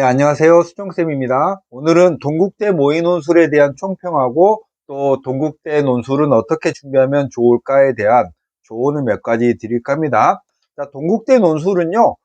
네, 안녕하세요. 수종쌤입니다. 오늘은 동국대 모의 논술에 대한 총평하고 또 동국대 논술은 어떻게 준비하면 좋을까에 대한 조언을 몇 가지 드릴까 합니다. 자, 동국대 논술은요,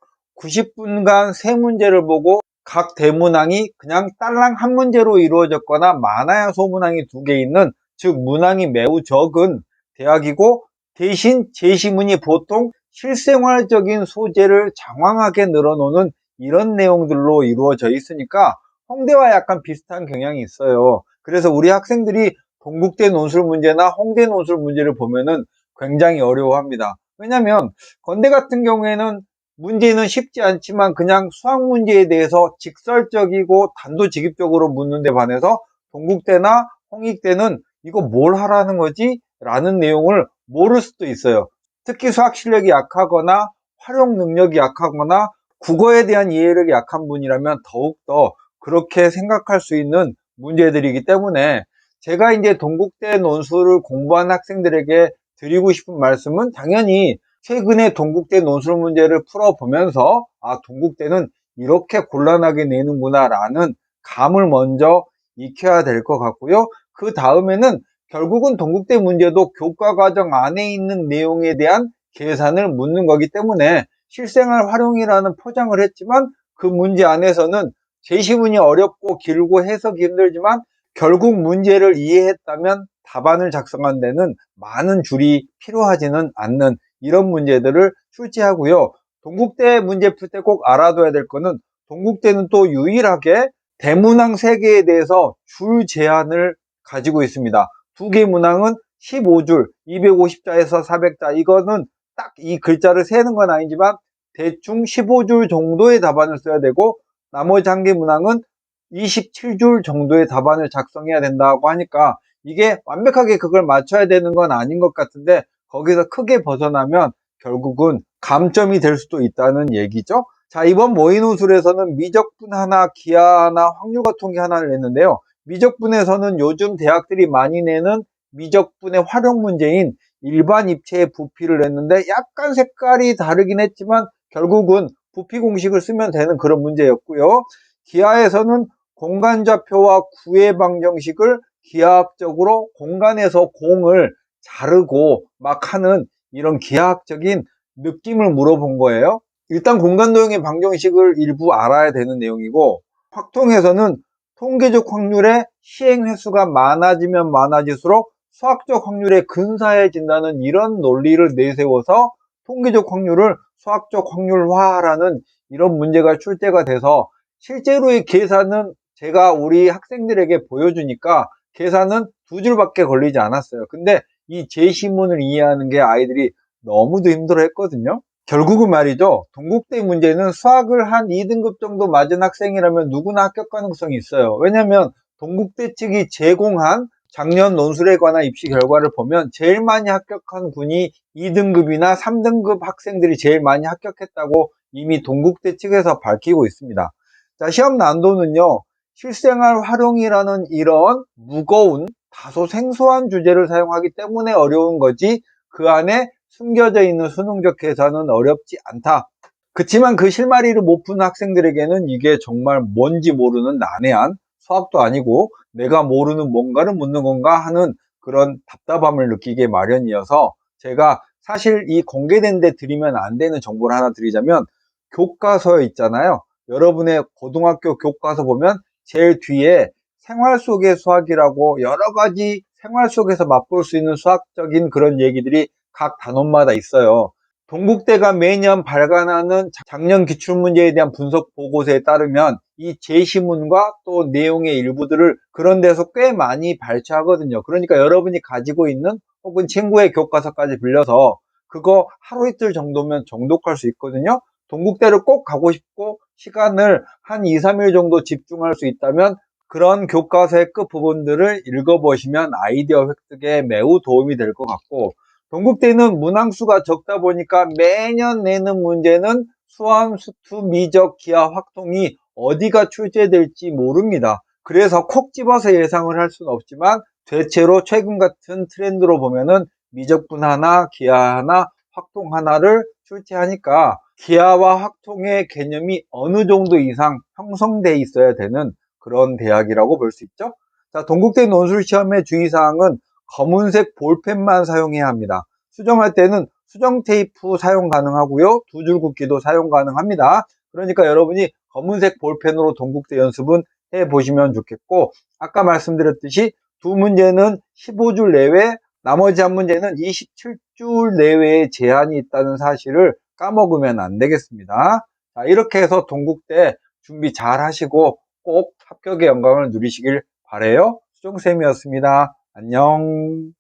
90분간 세 문제를 보고 각 대문항이 그냥 딸랑 한 문제로 이루어졌거나 많아야 소문항이 두 개 있는, 즉, 문항이 매우 적은 대학이고, 대신 제시문이 보통 실생활적인 소재를 장황하게 늘어놓는 이런 내용들로 이루어져 있으니까 홍대와 약간 비슷한 경향이 있어요. 그래서 우리 학생들이 동국대 논술 문제나 홍대 논술 문제를 보면은 굉장히 어려워합니다. 왜냐하면 건대 같은 경우에는 문제는 쉽지 않지만 그냥 수학 문제에 대해서 직설적이고 단도직입적으로 묻는 데 반해서 동국대나 홍익대는 이거 뭘 하라는 거지? 라는 내용을 모를 수도 있어요. 특히 수학 실력이 약하거나 활용 능력이 약하거나 국어에 대한 이해력이 약한 분이라면 더욱더 그렇게 생각할 수 있는 문제들이기 때문에 제가 이제 동국대 논술을 공부한 학생들에게 드리고 싶은 말씀은 당연히 최근에 동국대 논술 문제를 풀어보면서 아, 동국대는 이렇게 곤란하게 내는구나 라는 감을 먼저 익혀야 될 것 같고요. 그 다음에는 결국은 동국대 문제도 교과 과정 안에 있는 내용에 대한 계산을 묻는 거기 때문에 실생활 활용이라는 포장을 했지만 그 문제 안에서는 제시문이 어렵고 길고 해석이 힘들지만 결국 문제를 이해했다면 답안을 작성한 데는 많은 줄이 필요하지는 않는 이런 문제들을 출제하고요. 동국대 문제 풀 때 꼭 알아둬야 될 거는 동국대는 또 유일하게 대문항 3개에 대해서 줄 제한을 가지고 있습니다. 두 개 문항은 15줄, 250자에서 400자. 이거는 딱 이 글자를 세는 건 아니지만 대충 15줄 정도의 답안을 써야 되고 나머지 한 개 문항은 27줄 정도의 답안을 작성해야 된다고 하니까 이게 완벽하게 그걸 맞춰야 되는 건 아닌 것 같은데 거기서 크게 벗어나면 결국은 감점이 될 수도 있다는 얘기죠. 자, 이번 모의노술에서는 미적분 하나, 기하 하나, 확률과 통계 하나를 냈는데요. 미적분에서는 요즘 대학들이 많이 내는 미적분의 활용 문제인 일반 입체의 부피를 냈는데 약간 색깔이 다르긴 했지만 결국은 부피 공식을 쓰면 되는 그런 문제였고요. 기하에서는 공간좌표와 구의 방정식을 기하학적으로 공간에서 공을 자르고 막 하는 이런 기하학적인 느낌을 물어본 거예요. 일단 공간도형의 방정식을 일부 알아야 되는 내용이고 확통에서는 통계적 확률의 시행 횟수가 많아지면 많아질수록 수학적 확률에 근사해진다는 이런 논리를 내세워서 통계적 확률을 수학적 확률화라는 이런 문제가 출제가 돼서 실제로의 계산은 제가 우리 학생들에게 보여주니까 계산은 두 줄밖에 걸리지 않았어요. 근데 이 제시문을 이해하는 게 아이들이 너무도 힘들어 했거든요. 결국은 말이죠. 동국대 문제는 수학을 한 2등급 정도 맞은 학생이라면 누구나 합격 가능성이 있어요. 왜냐하면 동국대 측이 제공한 작년 논술에 관한 입시 결과를 보면 제일 많이 합격한 군이 2등급이나 3등급 학생들이 제일 많이 합격했다고 이미 동국대 측에서 밝히고 있습니다. 자, 시험 난도는요, 실생활 활용이라는 이런 무거운 다소 생소한 주제를 사용하기 때문에 어려운 거지 그 안에 숨겨져 있는 수능적 계산은 어렵지 않다. 그렇지만 그 실마리를 못푼 학생들에게는 이게 정말 뭔지 모르는 난해한 수학도 아니고 내가 모르는 뭔가를 묻는 건가 하는 그런 답답함을 느끼게 마련이어서 제가 사실 이 공개된 데 드리면 안 되는 정보를 하나 드리자면 교과서 있잖아요. 여러분의 고등학교 교과서 보면 제일 뒤에 생활 속의 수학이라고 여러 가지 생활 속에서 맛볼 수 있는 수학적인 그런 얘기들이 각 단원마다 있어요. 동국대가 매년 발간하는 작년 기출문제에 대한 분석 보고서에 따르면 이 제시문과 또 내용의 일부들을 그런 데서 꽤 많이 발췌하거든요. 그러니까 여러분이 가지고 있는 혹은 친구의 교과서까지 빌려서 그거 하루 이틀 정도면 정독할 수 있거든요. 동국대를 꼭 가고 싶고 시간을 한 2, 3일 정도 집중할 수 있다면 그런 교과서의 끝부분들을 읽어보시면 아이디어 획득에 매우 도움이 될 것 같고 동국대는 문항수가 적다 보니까 매년 내는 문제는 수암, 수투, 미적, 기하, 확통이 어디가 출제될지 모릅니다. 그래서 콕 집어서 예상을 할 수는 없지만 대체로 최근 같은 트렌드로 보면은 미적분 하나, 기하 하나, 확통 하나를 출제하니까 기하와 확통의 개념이 어느 정도 이상 형성돼 있어야 되는 그런 대학이라고 볼 수 있죠. 자, 동국대 논술 시험의 주의사항은 검은색 볼펜만 사용해야 합니다. 수정할 때는 수정 테이프 사용 가능하고요. 두 줄 긋기도 사용 가능합니다. 그러니까 여러분이 검은색 볼펜으로 동국대 연습은 해 보시면 좋겠고 아까 말씀드렸듯이 두 문제는 15줄 내외 나머지 한 문제는 27줄 내외의 제한이 있다는 사실을 까먹으면 안 되겠습니다. 자, 이렇게 해서 동국대 준비 잘 하시고 꼭 합격의 영광을 누리시길 바래요. 수정쌤이었습니다. 안녕.